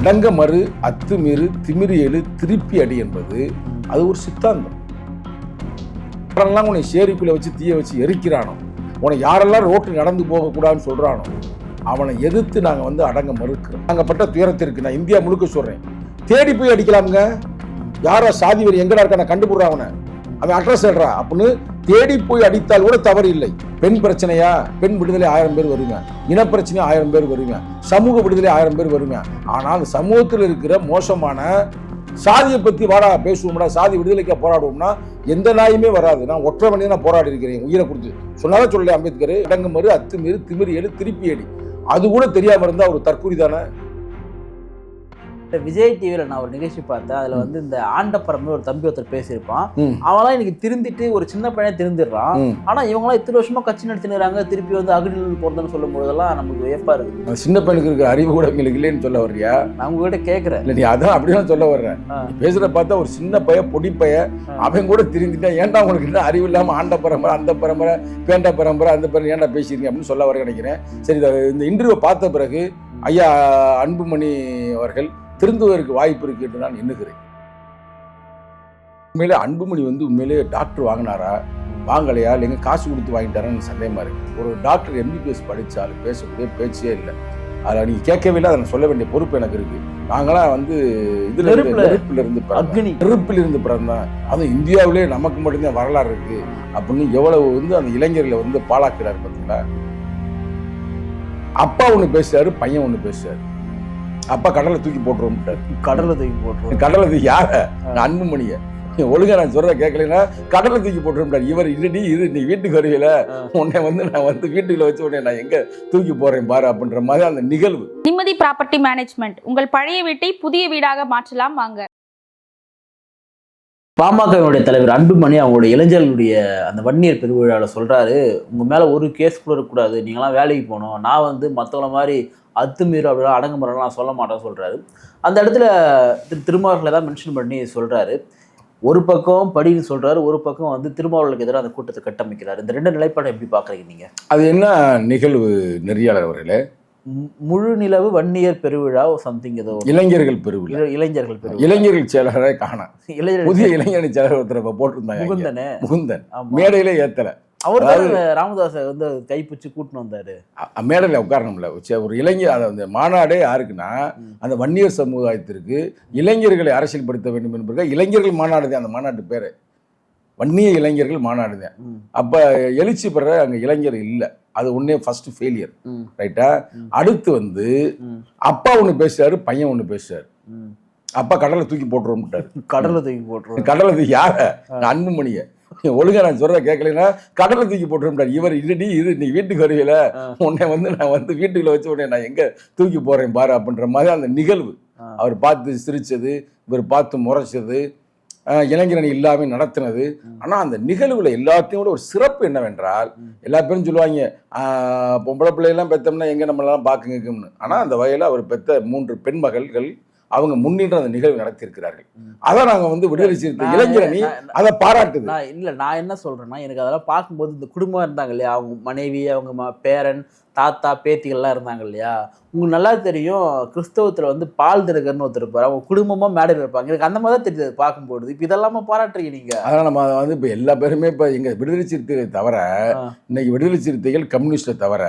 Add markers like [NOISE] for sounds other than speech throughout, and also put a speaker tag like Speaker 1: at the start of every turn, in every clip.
Speaker 1: அடங்க மறு அத்துமீறு திமிரி எழு திருப்பி அடி என்பது அது ஒரு சித்தாந்தம். யாரெல்லாம் உன்னை சேரிப்பில் வச்சு தீய வச்சு எரிக்கிறானோ உன்னை யாரெல்லாம் ரோட்டில் நடந்து போகக்கூடாதுன்னு சொல்கிறானோ அவனை எதிர்த்து நாங்கள் வந்து அடங்க மறுக்கிறோம். நாங்கள் பட்ட துயரத்திற்கு நான் இந்தியா முழுக்க சொல்கிறேன் தேடி போய் அடிக்கலாமுங்க. யாரோ சாதி வரி எங்கடா இருக்கான கண்டுபிடுறான் அவனை. அவன் அட்ரஸ் சொல்றா. அப்படின்னு தேடி போய் அடித்தால் கூட தவறு இல்லை பெண் பிரச்சனையா? பெண் விடுதலை ஆயிரம் பேர் வருங்க. இனப்பிரச்சனை ஆயிரம் பேர் வருங்க. சமூக விடுதலை ஆயிரம் பேர் வருங்க. ஆனால் சமூகத்தில் இருக்கிற மோசமான சாதியை பத்தி வாடா பேசுவோம்டா. சாதி விடுதலைக்கு போராடுவோம்னா எந்த நாயுமே வராது. நான் ஒற்றை மணி நான் போராடி இருக்கிறேன். உயிரை கொடுத்து. சொன்னாலும் சொல்லலை அம்பேத்கர். அடங்கு மறு அத்துமீறு திமிரு எழு திருப்பி எடு அது கூட தெரியாம இருந்தா ஒரு தற்கொலை தானே?
Speaker 2: விஜய் டிவியில் நான் ஒரு நிகழ்ச்சி பார்த்தேன். அதில் வந்து இந்த ஆண்டப்பரம்னு ஒரு தம்பி ஒருத்தர் பேசியிருப்பான்.
Speaker 1: ம்.
Speaker 2: அவன்லாம் இன்னைக்கு திருந்திட்டு ஒரு சின்ன பையனை திருந்திடுறான்.
Speaker 1: ம்.
Speaker 2: ஆனா இவங்களாம் இத்தனை வருஷமா கட்சி நடத்தினுறாங்க திருப்பி வந்து அகடில் போறதுன்னு சொல்லும் போதெல்லாம் நமக்கு வியப்பா இருக்குது.
Speaker 1: சின்ன பையனுக்கு இருக்கிற அறிவு கூட எங்களுக்கு இல்லைன்னு சொல்ல வர்றியா?
Speaker 2: நான் உங்ககிட்ட கேட்குறேன்
Speaker 1: இல்ல நீ அதான் அப்படிதான் சொல்ல வர்றேன் நீ பேசுற பார்த்தா ஒரு சின்ன பைய பொடி பைய அவன் கூட திருந்திட்டான் ஏன்டா உனக்கு என்ன அறிவு இல்லாம ஆண்ட பரம்பரை அந்த பரம்பரை பேண்ட பரம்பரை அந்த பரம்பரை ஏன்டா பேசியிருக்கீங்க அப்படின்னு சொல்ல வர நினைக்கிறேன். சரி இந்த இன்டர்வியூ பார்த்த பிறகு ஐயா அன்புமணி அவர்கள் திருந்துவதற்கு வாய்ப்பு இருக்கு என்று நான் எண்ணுகிறேன். உண்மையிலே அன்புமணி வந்து உண்மையிலே டாக்டர் வாங்கினாரா? வாங்கலையா? இல்லைங்க காசு கொடுத்து வாங்கிட்டாரான்னு சந்தேகமா இருக்கு. ஒரு டாக்டர் எம்பிபிஎஸ் படிச்சாலும் பேசக்கூடிய பேச்சே இல்லை. அதில் நீங்க கேட்கவே இல்லை அதை சொல்ல வேண்டிய பொறுப்பு எனக்கு இருக்கு. நாங்களாம் வந்து இதுல
Speaker 2: நெருப்புல-
Speaker 1: இருந்து.
Speaker 2: அக்னி.
Speaker 1: நெருப்பில் இருந்து பிறந்தான் அதுவும் இந்தியாவிலே நமக்கு மட்டும்தான் வரலாறு இருக்கு. அப்படின்னு எவ்வளவு வந்து அந்த இளைஞர்களை வந்து பாழாக்கிறாரு பார்த்தீங்களா அப்பா ஒண்ணு பேசுறாரு பையன் ஒண்ணு பேசுறாரு. அப்பா கடலை தூக்கி போட்டுருவோம்ட்டாரு
Speaker 2: கடலை தூக்கி போட்டுருவோம்.
Speaker 1: கடலை தூக்கி யார? நான் அன்புமணிய நீ ஒழுங்கா நான் சொல்றத கேட்கலைன்னா கடலை தூக்கி போட்டுருவோம்ட்டாரு இவர் இருடி இரு நீ வீட்டுக்கு வருவில. உன்னை வந்து நான் வந்து வீட்டுக்குள்ள வச்சு உடனே நான் எங்க தூக்கி போறேன் பாரு அப்படின்ற மாதிரி அந்த நிகழ்வு.
Speaker 3: நிம்மதி ப்ராப்பர்ட்டி மேனேஜ்மெண்ட். உங்கள் பழைய வீட்டை புதிய வீடாக மாற்றலாம் வாங்க.
Speaker 2: பாமகவினுடைய தலைவர் அன்புமணி அவங்களுடைய இளைஞர்களுடைய அந்த வன்னியர் பெருவிழாவில் சொல்றாரு உங்க மேல ஒரு கேஸ் கூட இருக்கக்கூடாது. நீங்களாம் வேலைக்கு போகணும். நான் வந்து மற்றவங்கள மாதிரி அத்துமீறு அப்படிலாம் அடங்குமுறைலாம் நான் சொல்ல மாட்டேன்னு சொல்றாரு. அந்த இடத்துல திரு திருமாவர்களை தான் மென்ஷன் பண்ணி சொல்றாரு. ஒரு பக்கம் படின்னு சொல்றாரு ஒரு பக்கம் வந்து திருமாவர்களுக்கு எதிராக அந்த கூட்டத்தை கட்டமைக்கிறாரு. இந்த ரெண்டு நிலைப்பாடை எப்படி பாக்குறீங்க நீங்க?
Speaker 1: அது என்ன நிகழ்வு நெறியாளர் அவர்களே?
Speaker 2: முழு நிலவு வன்னியர் பெருவிழா சம்திங் ஏதோ.
Speaker 1: இளைஞர்கள் பெருவிழா.
Speaker 2: இள- இளைஞர்கள் பெருவிழா.
Speaker 1: இளைஞர்கள் செயலரை காண
Speaker 2: இளைஞர்கள்
Speaker 1: புதிய இளைஞரணி செயலர் ஒருத்தர் போட்டிருந்தாங்க.
Speaker 2: முகுந்தனே.
Speaker 1: முகுந்தன். மேடையிலே ஏத்தல.
Speaker 2: அவர்
Speaker 1: அதாவது-
Speaker 2: ராமதாஸை வந்து கைப்பிடிச்சு கூட்டின்னு வந்தாரு.
Speaker 1: மேடையில உட்காரணும்ல. ஒரு இளைஞர் அந்த மாநாடே யாருக்குன்னா. அந்த வன்னியர் சமுதாயத்திற்கு இளைஞர்களை அரசியல்படுத்த வேண்டும் என்பதற்காக இளைஞர்கள் மாநாடு தான் அந்த மாநாட்டு பேரு. வன்னிய இளைஞர்கள் மாநாடு தான் அப்ப எழுச்சி பெற அங்க இளைஞர் இல்ல. அது ஒன்னே ஃபர்ஸ்ட் ஃபெயிலியர் ரைட்டா. அடுத்து வந்து அப்பா ஒண்ணு பேசுறாரு பையன் ஒண்ணு பேசுறாரு. அப்பா கடலை தூக்கி போட்டுருவோம்ட்டாரு.
Speaker 2: கடலை தூக்கி போட்டுருவாங்க
Speaker 1: கடலை தூக்கி யார? அன்புமணிய. ஒழுங்கா நான் சொல்றத கேட்கலைன்னா கடலை தூக்கி போட்டுருந்தார் இவர் இருடி இரு நீ வீட்டுக்கு வருவில. உன்னை வந்து நான் வந்து வீட்டுக்குள்ள வச்சு உடனே நான் எங்க தூக்கி போறேன் பாரு அப்படின்ற மாதிரி அந்த நிகழ்வு. அவர் பார்த்து சிரிச்சது இவர் பார்த்து முறைச்சது இளைஞரணி இல்லாம நடத்தினது
Speaker 2: ம்.
Speaker 1: ஆனா அந்த நிகழ்வுல எல்லாத்தையும் விட ஒரு சிறப்பு என்னவென்றால். எல்லா பேரும் சொல்லுவாங்க பொம்பளை பிள்ளையெல்லாம் பெத்தோம்னா எங்க நம்மளெல்லாம் பார்க்குங்கன்னு ஆனா அந்த வகையில அவர் பெத்த மூன்று பெண் மகள்கள் அவங்க முன்னின்று அந்த நிகழ்வு நடத்தியிருக்கிறார்கள்.
Speaker 2: ம்.
Speaker 1: அதான் நாங்க வந்து விடுதலை சிறுத்தை இளைஞரணி அதை பாராட்டுது.
Speaker 2: நான் இல்ல நான் என்ன சொல்றேன்னா எனக்கு அதெல்லாம் பார்க்கும்போது இந்த குடும்பம் இருந்தாங்க இல்லையா? அவங்க மனைவி அவங்க பேரன் தாத்தா பேத்திகள்லாம் இருந்தாங்க இல்லையா? உங்களுக்கு நல்லா தெரியும் கிறிஸ்தவத்துல வந்து பால் திறகர்னு ஒருத்தர் இருப்பாரு. அவங்க குடும்பமா மேடையில் இருப்பாங்க. எனக்கு அந்த மாதிரி தான் தெரியுது பார்க்கும்போது இப்போ இதெல்லாம பாராட்டுறீங்க நீங்க.
Speaker 1: அதனால நம்ம வந்து இப்போ எல்லா பேருமே இப்போ எங்க விடுதலை சிறுத்தைகளை தவிர. இன்னைக்கு விடுதலை சிறுத்தைகள் கம்யூனிஸ்டை தவிர.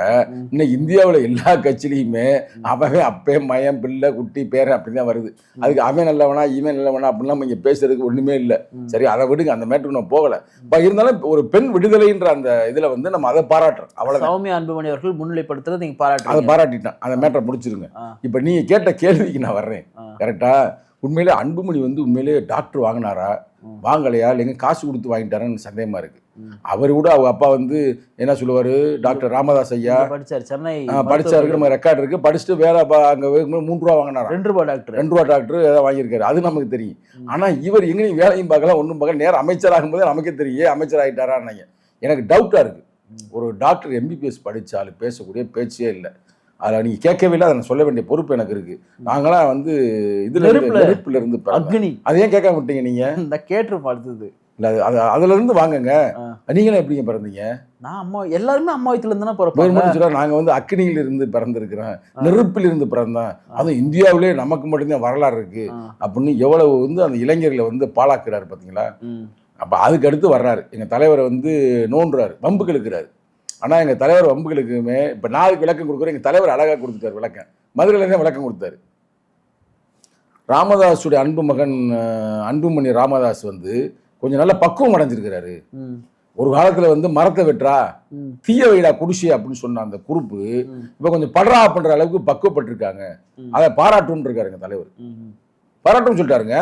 Speaker 1: இன்னைக்கு இந்தியாவில் எல்லா கட்சியிலையுமே அவன் அப்பே மயம் பிள்ளை குட்டி பேரன் அப்படிதான் வருது. அதுக்கு அவன் நல்லவனா இவன் நல்லவனா அப்படிலாம் நம்ம இங்க பேசுறதுக்கு ஒண்ணுமே இல்லை. சரி அதை விடுங்க. அந்த மேட்டுக்கு நான் போகல. இப்போ இருந்தாலும் ஒரு பெண் விடுதலைன்ற அந்த இதுல வந்து நம்ம அதை பாராட்டுறோம். அவ்வளவுதான்.
Speaker 2: சௌமியா அன்புமணி அவர்கள் முன்னிலைப்படுத்துறது நீங்க
Speaker 1: அதை
Speaker 2: பாராட்டுறீங்க.
Speaker 1: பாராட்டிட்டேன். அந்த மேட்டரை முடிச்சிருங்க. இப்போ நீங்க கேட்ட கேள்விக்கு நான் வர்றேன்.
Speaker 2: ஆ.
Speaker 1: கரெக்டா உண்மையிலே அன்புமணி வந்து உண்மையிலே டாக்டர் வாங்கினாரா. வாங்கலையா? இல்லைங்க காசு கொடுத்து வாங்கிட்டாரான்னு சந்தேகமா இருக்கு. அவர் கூட அவங்க அப்பா வந்து என்ன சொல்லுவாரு? டாக்டர் ராமதாஸ் ஐயா.
Speaker 2: படிச்சாரு சென்னை
Speaker 1: ஆ, படிச்சாருக்கு நம்ம ரெக்கார்ட் இருக்கு. படிச்சுட்டு வேலை பா- அங்க மூணு ரூபா வாங்கினாரா?
Speaker 2: ரெண்டு ரூபாய் டாக்டர்
Speaker 1: ரெண்டு ரூபா டாக்டர் ஏதாவது வாங்கியிருக்காரு. அது நமக்கு தெரியும்.
Speaker 2: ம்.
Speaker 1: ஆனா இவர் எங்கேயும் வேலையும் பார்க்கல ஒன்றும் பார்க்கல. நேரம் அமைச்சராகும் போதே நமக்கே தெரியும் அமைச்சர் ஆகிட்டாரான்னு எனக்கு டவுட்டா இருக்கு.
Speaker 2: ம்.
Speaker 1: ஒரு டாக்டர் எம்பிபிஎஸ் படிச்சாலும் பேசக்கூடிய பேச்சே இல்லை. அதில் நீங்க கேட்கவே இல்லை அதை நான் சொல்ல வேண்டிய பொறுப்பு எனக்கு இருக்கு. நாங்களாம் வந்து இதுல
Speaker 2: நெருப்புல-
Speaker 1: இருந்து.
Speaker 2: அக்னி.
Speaker 1: அதை ஏன் கேட்க விட்டீங்க நீங்க? [LAUGHS]
Speaker 2: இந்த கேட்டு அடுத்தது
Speaker 1: இல்ல அது அது அதுல இருந்து வாங்குங்க. நீங்களும் எப்படிங்க பிறந்தீங்க?
Speaker 2: நான் அம்மா எல்லாருமே அம்மா வயித்துல இருந்து
Speaker 1: மட்டும் சொல்ல நாங்க வந்து அக்கினியில் இருந்து பிறந்திருக்கிறோம். நெருப்பில் இருந்து பிறந்தோம். அதுவும் இந்தியாவிலே நமக்கு மட்டும்தான் வரலாறு இருக்கு. அப்படின்னு எவ்வளவு வந்து அந்த இளைஞர்களை வந்து பாழாக்குறாரு பாத்தீங்களா?
Speaker 2: ம்.
Speaker 1: அப்ப அதுக்கு அடுத்து வர்றாரு. எங்க தலைவரை வந்து நோன்றாரு வம்புக்கு இழுக்கிறாரு. ஆனா எங்க தலைவர் வம்புக்கு இழுக்குமே இப்ப நாளைக்கு விளக்கம் கொடுக்குறோம் எங்க தலைவர் அழகா கொடுத்துட்டாரு விளக்கம் மதுரையில இருந்தே விளக்கம் கொடுத்தாரு ராமதாஸுடைய அன்பு மகன் அன்புமணி ராமதாஸ் வந்து கொஞ்சம் நல்ல பக்குவம் அடைஞ்சிருக்கிறாரு. ஒரு காலத்துல வந்து மரத்தை வெட்டுறா. தீய வைடா குடிசி அப்படின்னு சொன்ன அந்த குறுப்பு. இப்ப கொஞ்சம் படுறா பண்ற அளவுக்கு பக்குவப்பட்டிருக்காங்க. அதை பாராட்டுன்னு இருக்காருங்க தலைவர். பாராட்டுன்னு சொல்லிட்டாருங்க.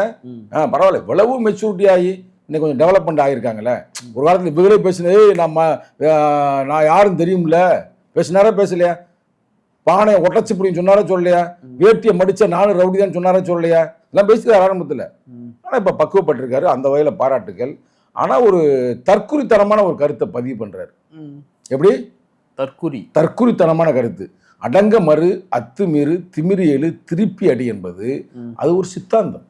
Speaker 1: ஆ பரவாயில்ல இவ்வளவு மெச்சூரிட்டி ஆகி இன்னைக்கு கொஞ்சம் டெவலப்மெண்ட் ஆகியிருக்காங்கல்ல. ஒரு காலத்துல இவங்களே பேசினது நம்ம நான் யாரும் தெரியும்ல? பேசினாரா பேசலையா? பானையை ஒட்டச்சு புடின்னு சொன்னாரா சொல்லலையா? வேட்டியை மடிச்ச நானும் ரவுடி தான் சொன்னாரா சொல்லலையா? இதெல்லாம் பேசிக்கிறார் ஆரம்பத்தில். ஆனால் இப்போ பக்குவப்பட்டிருக்காரு அந்த வகையில் பாராட்டுகள் ஆனால் ஒரு தற்குறித்தனமான ஒரு கருத்தை பதிவு பண்ணுறாரு. எப்படி?
Speaker 2: தற்குறி.
Speaker 1: தற்குறித்தனமான கருத்து. அடங்க மறு அத்துமீறு திமிரி எழு திருப்பி அடி என்பது. அது ஒரு சித்தாந்தம்.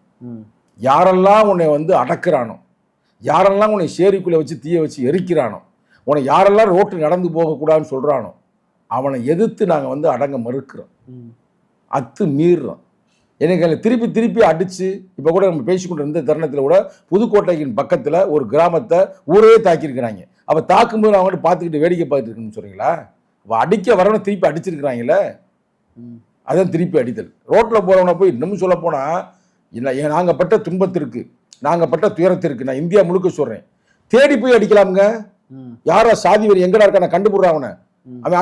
Speaker 1: யாரெல்லாம் உன்னை வந்து அடக்குறானோ யாரெல்லாம் உன்னை சேரிக்குள்ளே வச்சு தீய வச்சு எரிக்கிறானோ உன்னை யாரெல்லாம் ரோட்டு நடந்து போகக்கூடாதுன்னு சொல்கிறானோ அவனை எதிர்த்து நாங்கள் வந்து அடங்க மறுக்கிறோம். அத்து மீறுறோம். எனக்கு திருப்பி திருப்பி அடித்து இப்போ கூட நம்ம பேசிக்கொண்டு இருந்த தருணத்தில் கூட புதுக்கோட்டையின் பக்கத்தில் ஒரு கிராமத்தை ஊரே தாக்கியிருக்கிறாங்க. அப்போ தாக்கும்போது அவங்க வந்து பார்த்துக்கிட்டு வேடிக்கை பார்த்துட்டு இருக்குன்னு சொல்கிறீங்களா அவள் அடிக்க வரவனை திருப்பி அடிச்சிருக்கிறாங்களே. அதான் திருப்பி அடித்தல். ரோட்டில் போகிறவனை போய் இன்னமும் சொல்ல போனால் இல்லை நாங்கள் பட்ட துன்பத்திற்கு நாங்கள் பட்ட துயரத்திற்கு நான் இந்தியா முழுக்க சொல்கிறேன் தேடி போய் அடிக்கலாமுங்க. யாரா சாதி வரி எங்கடா இருக்கான கண்டுபிடுறான் அவனை.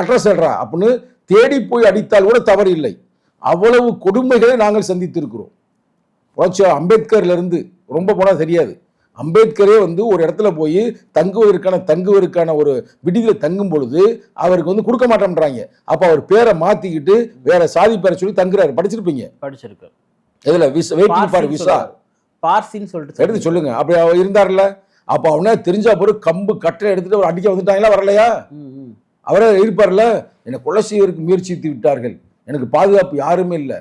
Speaker 1: அட்ரஸ் சொல்றா. அப்படின்னு தேடி போய் அடித்தால் கூட தவறு இல்லை. அவ்வளவு கொடுமைகளை நாங்கள் சந்தித்திருக்கிறோம். அம்பேத்கர்ல இருந்து ரொம்ப போனால் தெரியாது. அம்பேத்கரே வந்து ஒரு இடத்துல போய் தங்குவதற்கான தங்குவதற்கான ஒரு விடுதியில தங்கும் பொழுது அவருக்கு வந்து கொடுக்க மாட்டேன்றாங்க. அப்ப அவர் பேரை மாத்திக்கிட்டு வேற சாதி பேரை சொல்லி தங்குறாரு. படிச்சிருப்பீங்க?
Speaker 2: படிச்சிருக்கு
Speaker 1: எதுல? Visa waiting for visa.
Speaker 2: பார்சின்னு சொல்லிட்டு
Speaker 1: எடுத்து சொல்லுங்க. அப்படி அவர் இருந்தார்ல அப்ப அவனே தெரிஞ்சா பிறகு கம்பு கட்டை எடுத்துட்டு அவர் அடிக்க வந்துட்டாங்களா வரலையா. அவரே இருப்பார்ல என்னை கொலை செய்வதற்கு முயற்சித்து விட்டார்கள். எனக்கு பாதுகாப்பு யாருமே இல்லை.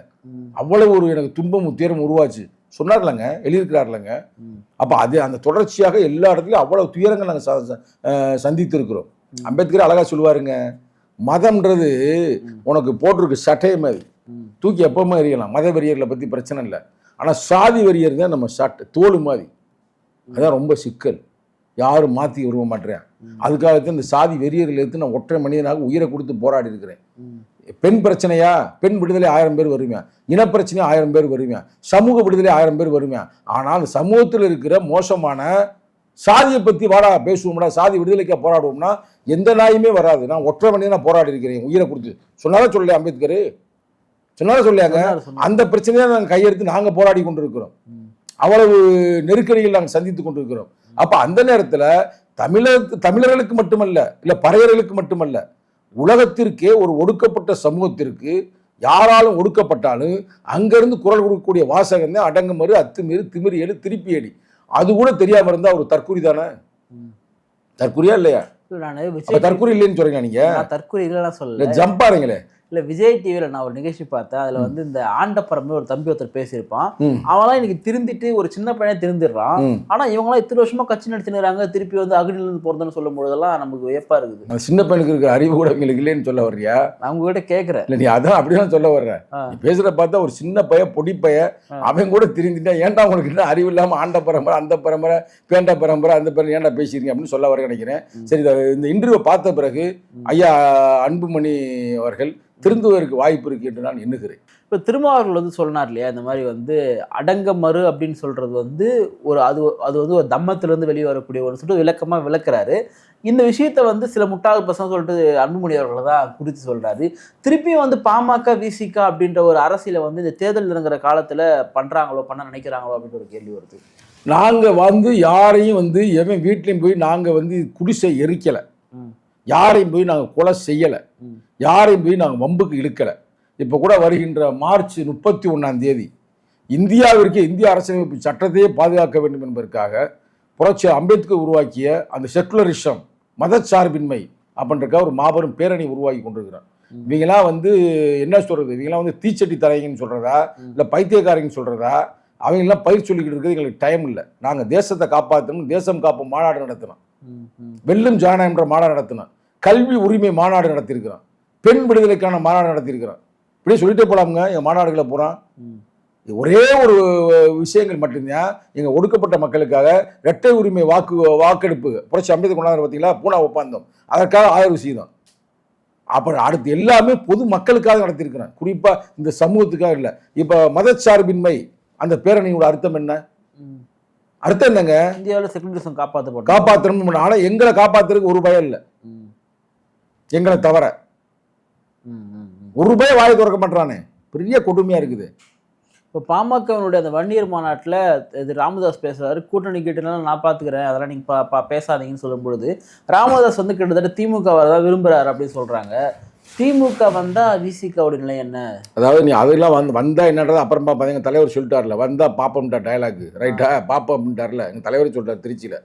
Speaker 1: அவ்வளவு ஒரு எனக்கு துன்பம் துயரம் உருவாச்சு. சொன்னார்லங்க எழுதியிருக்கிறார்லங்க. அப்போ அது அந்த தொடர்ச்சியாக எல்லா இடத்துலையும் அவ்வளவு துயரங்கள் நாங்கள் சந்தித்திருக்கிறோம். அம்பேத்கர் அழகா சொல்லுவாருங்க மதம்ன்றது உனக்கு போட்டிருக்கு சட்டை மாதிரி. தூக்கி எப்பவுமே எறியலாம். மத வெறியர்களை பற்றி பிரச்சனை இல்லை. ஆனால் சாதி வெறியர் தான் நம்ம சட்டை தோல் மாதிரி. அதான் ரொம்ப சிக்கல். யாரும் மாற்றி விரும்ப மாட்டேன் அதுக்காகத்தான் இந்த சாதி வெறியர்களை எடுத்து நான் ஒற்றை மனிதனாக உயிரை கொடுத்து போராடி இருக்கிறேன். பெண் பிரச்சனையா? பெண் விடுதலை ஆயிரம் பேர் வருவேன் இனப்பிரச்சனை ஆயிரம் பேர் வருவேன் சமூக விடுதலை ஆயிரம் பேர் வருவேன் ஆனால் அந்த சமூகத்தில் இருக்கிற மோசமான சாதியை பற்றி வாடா பேசுவோம்டா சாதி விடுதலைக்காக போராடுவோம்னா எந்த நாயுமே வராது. நான் ஒற்றை மனிதனா போராடி இருக்கிறேன் உயிரை கொடுத்து. சொன்னாலும் சொல்லலையா அம்பேத்கர். சொன்னாலும் சொல்லியாங்க. அந்த பிரச்சனையை நாங்கள் கையெடுத்து நாங்கள் போராடி கொண்டிருக்கிறோம். அவ்வளவு நெருக்கடிகள் நாங்கள் சந்தித்து கொண்டிருக்கிறோம். அப்ப அந்த நேரத்துல தமிழர் தமிழர்களுக்கு மட்டுமல்ல இல்ல பறையர்களுக்கு மட்டுமல்ல உலகத்திற்கே ஒரு ஒடுக்கப்பட்ட சமூகத்திற்கு யாராலும் ஒடுக்கப்பட்டாலும் அங்கிருந்து குரல் கொடுக்கக்கூடிய வாசகம் தான் அடங்குமறு அத்துமீறு திமிரி எழு திருப்பி அடி அது கூட தெரியாம இருந்தா ஒரு தற்குறி தானே. தற்குறியா இல்லையா? தற்குறி இல்லைன்னு சொல்றீங்க நீங்க?
Speaker 2: நான் தற்கொலை இல்லைலாம் சொல்லல.
Speaker 1: இல்ல ஜம்பாருங்களே
Speaker 2: இல்ல விஜய் டிவில நான் ஒரு நிகழ்ச்சி பார்த்தேன். அதுல வந்து இந்த ஆண்டப்பரம்பு ஒரு தம்பி ஒருத்தர் பேசியிருப்பான். அவன்லாம் இன்னைக்கு திருந்திட்டு ஒரு சின்ன பையனே திருந்திடுறான்.
Speaker 1: ம்.
Speaker 2: ஆனா இவங்களாம் இத்தனை வருஷமா கட்சி நடத்தினுறாங்க திருப்பி வந்து அகடில இருந்து போறதுன்னு சொல்லும் போதெல்லாம் நமக்கு வியப்பா இருக்குது.
Speaker 1: சின்ன பையனுக்கு இருக்கிற அறிவு கூட உங்களுக்கு இல்லைன்னு சொல்ல வர்றியா?
Speaker 2: நான் உங்ககிட்ட கேக்குறேன்.
Speaker 1: இல்ல நீ அதான் அப்படிதான் சொல்ல வர்ற. பேசுற பார்த்தா ஒரு சின்ன பைய பொடி பைய. அவன் கூட திருந்திட்டா ஏன்டா உங்களுக்கு என்ன அறிவு இல்லாம ஆண்ட பரம்பரை அந்த பரம்பரை பேண்ட பரம்பரை அந்த பரம்பரை ஏன்டா பேசிருக்கீங்க அப்படின்னு சொல்ல வர நினைக்கிறேன். சரி இந்த இன்டர்வியூ பார்த்த பிறகு ஐயா அன்புமணி அவர்கள் திருந்துவதற்கு வாய்ப்பு இருக்கு என்று நான் எண்ணுகிறேன்.
Speaker 2: இப்போ திருமாவர்கள் வந்து சொன்னார் இல்லையா இந்த மாதிரி வந்து அடங்க மறு அப்படின்னு சொல்றது வந்து ஒரு அது அது வந்து ஒரு தம்மத்திலிருந்து வெளியே வரக்கூடிய ஒரு சொல்லிட்டு விளக்கமா விளக்குறாரு. இந்த விஷயத்த வந்து சில முட்டாள் பசங்க சொல்லிட்டு அன்புமணி அவர்கள் தான் குறித்து சொல்றாரு. திருப்பியும் வந்து பாமக விசிக அப்படின்ற ஒரு அரசியலை வந்து இந்த தேர்தல் நெருங்குற காலத்துல பண்றாங்களோ பண்ண நினைக்கிறாங்களோ அப்படின்ற ஒரு கேள்வி வருது.
Speaker 1: நாங்க வந்து யாரையும் வந்து எவன் வீட்லயும் போய் நாங்க வந்து குடிசை எரிக்கல. யாரையும் போய் நாங்க கொலை செய்யல.
Speaker 2: ம்.
Speaker 1: யாரையும் போய் நாங்க வம்புக்கு இழுக்கல. இப்ப கூட வருகின்ற மார்ச் முப்பத்தி ஒண்ணாம் தேதி இந்தியாவிற்கு இந்திய அரசியலமைப்பு சட்டத்தையே பாதுகாக்க வேண்டும் என்பதற்காக புரட்சி அம்பேத்கர் உருவாக்கிய அந்த செக்குலரிசம் மதச்சார்பின்மை அப்படின்றக்க ஒரு மாபெரும் பேரணி உருவாக்கி கொண்டிருக்கிறார். இவங்கெல்லாம் வந்து என்ன சொல்றது? இவங்கெல்லாம் வந்து தீச்சட்டி தரைங்கன்னு சொல்றதா?
Speaker 2: ம்.
Speaker 1: இல்ல பைத்தியக்காரங்கன்னு சொல்றதா? அவங்க எல்லாம் பயிர் சொல்லிக்கிட்டு இருக்கிறது எங்களுக்கு டைம் இல்லை. நாங்கள் தேசத்தை காப்பாற்றணும் தேசம் காப்போம் மாநாடு நடத்தினோம். வெல்லும் ஜனநாயகம்ன்ற மாநாடு நடத்தினோம் கல்வி உரிமை மாநாடு நடத்தியிருக்கிறோம் பெண் விடுதலைக்கான மாநாடு நடத்தியிருக்கிறோம் இப்படியே சொல்லிட்டே போலாமுங்க. எங்கள் மாநாடுகளை போகிறோம்
Speaker 2: ம்.
Speaker 1: ஒரே ஒரு விஷயங்கள் மட்டும்தான். எங்கள் ஒடுக்கப்பட்ட மக்களுக்காக இரட்டை உரிமை வாக்கு வாக்கெடுப்பு புரட்சி அம்பேத்கர் கொண்டாந்து பார்த்தீங்களா பூனா ஒப்பந்தம். அதற்காக ஆதரவு செய்தோம் அப்புறம் அடுத்து எல்லாமே பொது மக்களுக்காக நடத்தியிருக்கிறேன் குறிப்பாக இந்த சமூகத்துக்காக இல்லை. இப்போ மதச்சார்பின்மை அந்த பேரணியோட அர்த்தம் என்ன. அர்த்தம் என்னங்க?
Speaker 2: இந்தியாவில் செகுலரிசம் காப்பாற்றப்படும்
Speaker 1: காப்பாற்றணும் ஆனால் எங்களை காப்பாத்துறதுக்கு ஒரு பயம் இல்லை. எங்களை தவிர. ஒரு ரூபாய் வாயை திறக்க மாட்டானே பெரிய கொடுமையா இருக்குது.
Speaker 2: இப்போ பாமகவினுடைய அந்த வன்னியர் மாநாட்டில் இது ராமதாஸ் பேசுறாரு. கூட்டணி கிட்டலாம் நான் பார்த்துக்கிறேன் அதெல்லாம் நீங்கள் பா பா பேசாதீங்கன்னு சொல்லும் பொழுது ராமதாஸ் வந்து கிட்டத்தட்ட திமுக தான் விரும்புறாரு அப்படின்னு சொல்றாங்க. திமுக வந்தா விசிகாவுடைய நிலை என்ன?
Speaker 1: அதாவது நீ அதெல்லாம் வந்து வந்தா என்னன்றது அப்புறமா பாத்தீங்க தலைவர் சொல்லிட்டார்ல. வந்தா பாப்பம்டா டயலாக் ரைட்டா பாப்பம்ட்டார்ல எங்க தலைவர் சொல்லிட்டார் திருச்சியில.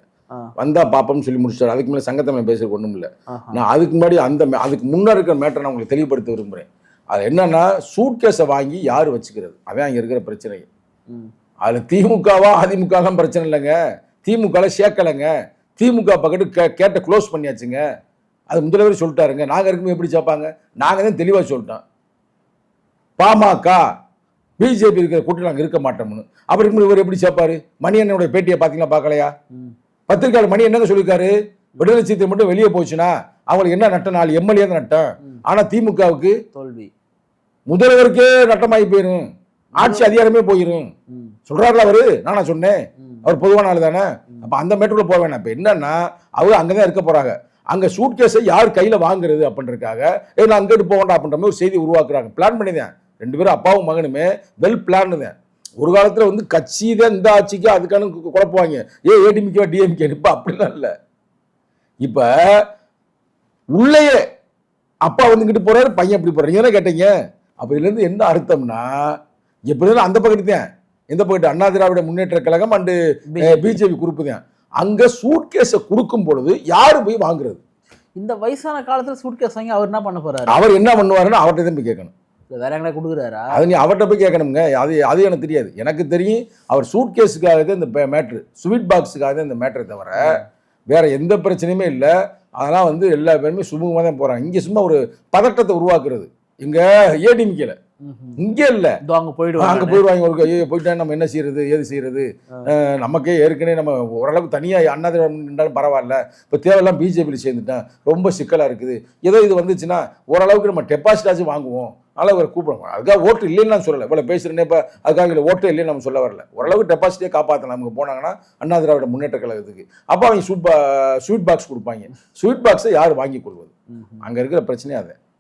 Speaker 1: வந்தா பாப்பம்னு சொல்லி முடிச்சிட்டார். அதுக்கு மேலே சங்கத்தமிழ் பேசுறது ஒன்றும் இல்லை. நான் அதுக்கு முன்னாடி அந்த அதுக்கு முன்னாடி இருக்கிற மேட்டரை நான் உங்களுக்கு தெளிவுபடுத்த விரும்புகிறேன் அது என்னன்னா சூட் கேஸை வாங்கி யார் வச்சுக்கிறது? அதான் அங்கே இருக்கிற பிரச்சனை. அதில் திமுகவா அதிமுகலாம் பிரச்சனை இல்லைங்க. திமுகல சேர்க்கலைங்க. திமுக பக்கத்து கே கேட்ட க்ளோஸ் பண்ணியாச்சுங்க. அது முதல்வர் சொல்லிட்டாருங்க. நாங்கள் இருக்கும்போது எப்படி சேர்ப்பாங்க? நாங்கள் தான் தெளிவாக சொல்லிட்டோம். பாமக பிஜேபி இருக்கிற கூட்டணி நாங்கள் இருக்க மாட்டோம்னு. அப்படி இருக்கும்போது இவர் எப்படி சேர்ப்பாரு? மணியனுடைய பேட்டியை பார்த்தீங்களா பார்க்கலையா?
Speaker 2: ம்.
Speaker 1: பத்திரிக்கையாளர் மணி என்னங்க சொல்லியிருக்காரு? விடுதலை சிறுத்தை மட்டும் வெளியே போச்சுன்னா அவங்களுக்கு என்ன நட்டம்? நாலு எம்எல்ஏ தான் நட்டம். ஆனால் திமுகவுக்கு
Speaker 2: தோல்வி.
Speaker 1: முதல்வருக்கே நட்டமாகி போயிடும் ஆட்சி அதிகாரமே போயிடும். சொல்றாருல அவரு? நானா சொன்னேன். அவர் பொதுவான ஆள் தானே? அப்போ அந்த மேட்டருக்குள்ள போக வேணாம். இப்போ என்னன்னா அவங்க அங்கே தான் இருக்க போறாங்க. அங்கே சூட் கேஸை யார் கையில் வாங்குறது அப்படின்றதுக்காக ஏ நான் அங்கிட்டு போக வேண்டாம் அப்படின்ற மாதிரி ஒரு செய்தி உருவாக்குறாங்க. பிளான் பண்ணி தான் ரெண்டு பேரும் அப்பாவும் மகனுமே. வெல் பிளான் தான் ஒரு காலத்தில் வந்து கட்சி தான் இந்த ஆட்சிக்கு அதுக்கான குழப்புவாங்க. ஏ ஏடிமிக்கா டிஎம்கே இப்போ அப்படிலாம் இல்லை. இப்போ உள்ளேயே அப்பா வந்துக்கிட்டு போறாரு பையன் எப்படி போறாரு. என்ன கேட்டீங்க? அப்போ இதுலேருந்து என்ன அர்த்தம்னா எப்படி அந்த பக்கத்து தான். எந்த பக்கத்து Anna Dravida Munnetra Kazhagam and. BJP group தான். அங்க சூட்கேஸை கொடுக்கும் பொழுது யாரு போய் வாங்குறது?
Speaker 2: இந்த வயசான காலத்துல சூட்கேஸ் வாங்கி அவர் என்ன பண்ண போறாரு?
Speaker 1: அவர் என்ன பண்ணுவாருன்னு அவர்கிட்ட தான் போய் கேட்கணும்.
Speaker 2: வேற எங்கடா கொடுக்குறாரா?
Speaker 1: அது நீ அவர்கிட்ட போய் கேட்கணுங்க அது அது எனக்கு தெரியாது. எனக்கு தெரியும் அவர் சூட்கேஸுக்காக தான் இந்த மேட்ரு ஸ்வீட் பாக்ஸுக்காக தான் இந்த மேட்ரை தவிர வேற எந்த பிரச்சனையுமே இல்லை. அதெல்லாம் வந்து எல்லா பேருமே சுமூகமாக தான் போறாங்க. இங்கே சும்மா ஒரு பதட்டத்தை உருவாக்குறது. இங்க ஏடிமிக்கல. இங்கே இல்லை.
Speaker 2: அங்க
Speaker 1: அங்கே
Speaker 2: போயிடுவாங்க.
Speaker 1: போயிடுவாங்க. ஒரு ஐயோ போயிட்டா நம்ம என்ன செய்யறது ஏது செய்யறது நமக்கே ஏற்கனவே நம்ம ஓரளவுக்கு தனியாக அண்ணா நின்றாலும் பரவாயில்ல. இப்போ தேவையெல்லாம் பிஜேபியில் சேர்ந்துட்டேன். ரொம்ப சிக்கலாக இருக்குது. ஏதோ இது வந்துச்சுன்னா ஓரளவுக்கு நம்ம டெபாசிட்டாச்சும் வாங்குவோம். அதனால் இவரை கூப்பிடுவோம் அதுக்காக ஓட்டு இல்லைன்னு நான் சொல்லலை. இவ்வளோ பேசுகிறேன்னே இப்போ அதுக்காக இல்லை ஓட்டே இல்லைன்னு நம்ம சொல்ல வரல. ஓரளவுக்கு டெபாசிட்டே காப்பாற்றலாம் நமக்கு போனாங்கன்னா அண்ணா திராவிட முன்னேற்ற கழகத்துக்கு. அப்போ அவங்க ஸ்வீட் பா ஸ்வீட் பாக்ஸ் கொடுப்பாங்க. ஸ்வீட் பாக்ஸை யார் வாங்கி கொள்வது. அங்கே இருக்கிற பிரச்சனையே அது.